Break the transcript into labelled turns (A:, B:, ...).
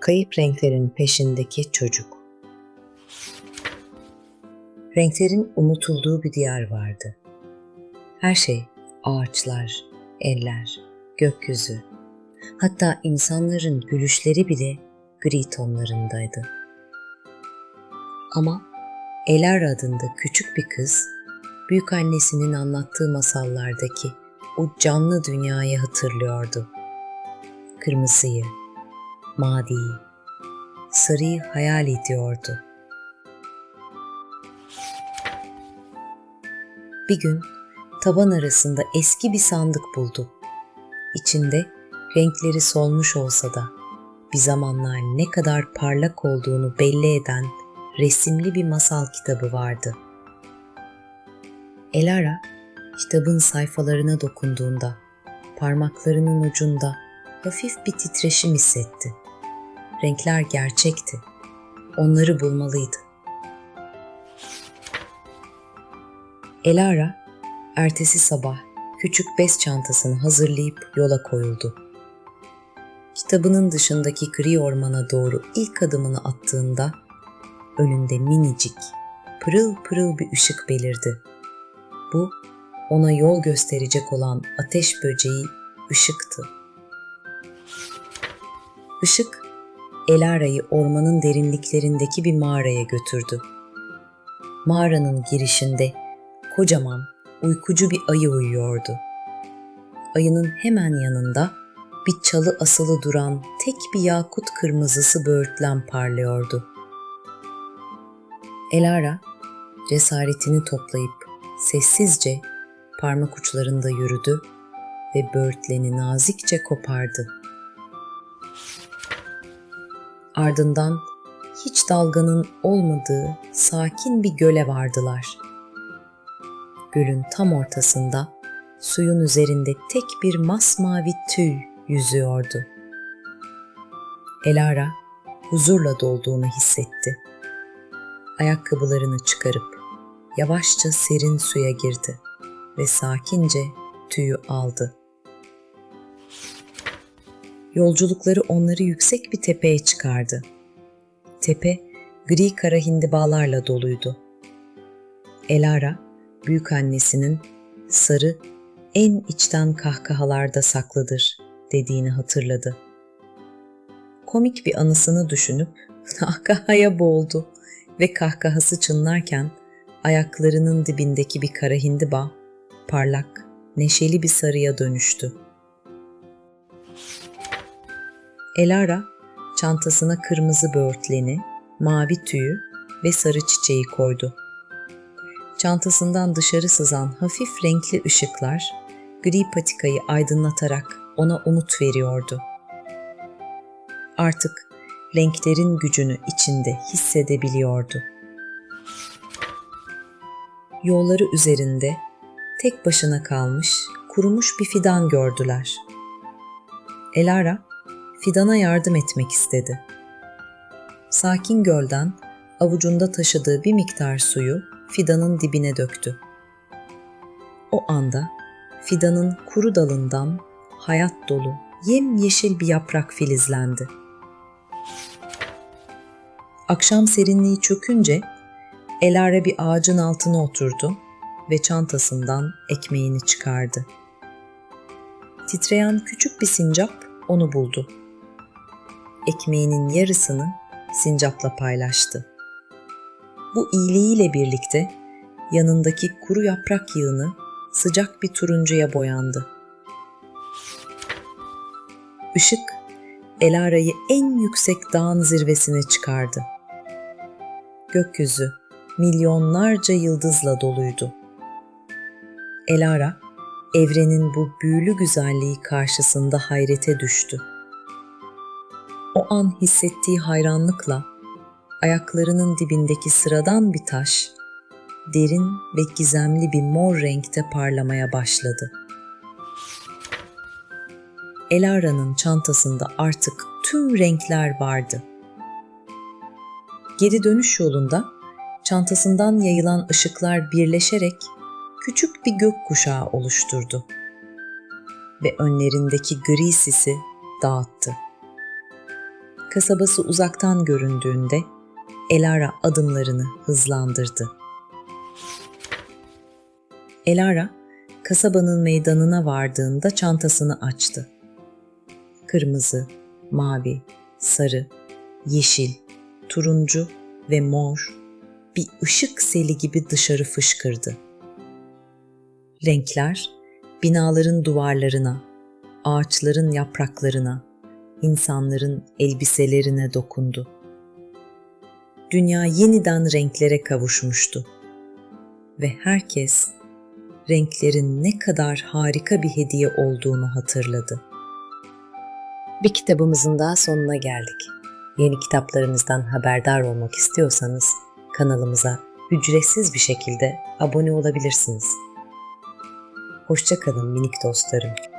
A: Kayıp renklerin peşindeki çocuk. Renklerin unutulduğu bir diyar vardı. Her şey, ağaçlar, eller, gökyüzü, hatta insanların gülüşleri bile gri tonlarındaydı. Ama Elar adında küçük bir kız, büyük annesinin anlattığı masallardaki o canlı dünyayı hatırlıyordu. Kırmızıyı, maviyi, sarıyı hayal ediyordu. Bir gün taban arasında eski bir sandık buldu. İçinde renkleri solmuş olsa da bir zamanlar ne kadar parlak olduğunu belli eden resimli bir masal kitabı vardı. Elara kitabın sayfalarına dokunduğunda parmaklarının ucunda hafif bir titreşim hissetti. Renkler gerçekti. Onları bulmalıydı. Elara ertesi sabah küçük bez çantasını hazırlayıp yola koyuldu. Kitabının dışındaki gri ormana doğru ilk adımını attığında önünde minicik, pırıl pırıl bir ışık belirdi. Bu ona yol gösterecek olan ateş böceği ışıktı. Işık, Elara'yı ormanın derinliklerindeki bir mağaraya götürdü. Mağaranın girişinde kocaman, uykucu bir ayı uyuyordu. Ayının hemen yanında bir çalı asılı duran tek bir yakut kırmızısı böğürtlen parlıyordu. Elara cesaretini toplayıp sessizce parmak uçlarında yürüdü ve böğürtleni nazikçe kopardı. Ardından hiç dalganın olmadığı sakin bir göle vardılar. Gölün tam ortasında suyun üzerinde tek bir masmavi tüy yüzüyordu. Elara huzurla dolduğunu hissetti. Ayakkabılarını çıkarıp yavaşça serin suya girdi ve sakince tüyü aldı. Yolculukları onları yüksek bir tepeye çıkardı. Tepe gri kara hindibalarla doluydu. Elara, büyük annesinin sarı en içten kahkahalarda saklıdır dediğini hatırladı. Komik bir anısını düşünüp kahkahaya boğuldu ve kahkahası çınlarken ayaklarının dibindeki bir kara hindiba parlak, neşeli bir sarıya dönüştü. Elara çantasına kırmızı böğürtleni, mavi tüyü ve sarı çiçeği koydu. Çantasından dışarı sızan hafif renkli ışıklar gri patikayı aydınlatarak ona umut veriyordu. Artık renklerin gücünü içinde hissedebiliyordu. Yolları üzerinde tek başına kalmış, kurumuş bir fidan gördüler. Elara fidana yardım etmek istedi. Sakin gölden avucunda taşıdığı bir miktar suyu fidanın dibine döktü. O anda fidanın kuru dalından hayat dolu, yemyeşil bir yaprak filizlendi. Akşam serinliği çökünce Elara bir ağacın altına oturdu ve çantasından ekmeğini çıkardı. Titreyen küçük bir sincap onu buldu. Ekmeğinin yarısını sincapla paylaştı. Bu iyiliğiyle birlikte yanındaki kuru yaprak yığını sıcak bir turuncuya boyandı. Işık Elara'yı en yüksek dağın zirvesine çıkardı. Gökyüzü milyonlarca yıldızla doluydu. Elara, evrenin bu büyülü güzelliği karşısında hayrete düştü. O an hissettiği hayranlıkla ayaklarının dibindeki sıradan bir taş, derin ve gizemli bir mor renkte parlamaya başladı. Elara'nın çantasında artık tüm renkler vardı. Geri dönüş yolunda çantasından yayılan ışıklar birleşerek küçük bir gök kuşağı oluşturdu ve önlerindeki gri sisi dağıttı. Kasabası uzaktan göründüğünde Elara adımlarını hızlandırdı. Elara, kasabanın meydanına vardığında çantasını açtı. Kırmızı, mavi, sarı, yeşil, turuncu ve mor bir ışık seli gibi dışarı fışkırdı. Renkler binaların duvarlarına, ağaçların yapraklarına, insanların elbiselerine dokundu. Dünya yeniden renklere kavuşmuştu ve herkes renklerin ne kadar harika bir hediye olduğunu hatırladı. Bir kitabımızın daha sonuna geldik. Yeni kitaplarımızdan haberdar olmak istiyorsanız kanalımıza ücretsiz bir şekilde abone olabilirsiniz. Hoşçakalın minik dostlarım.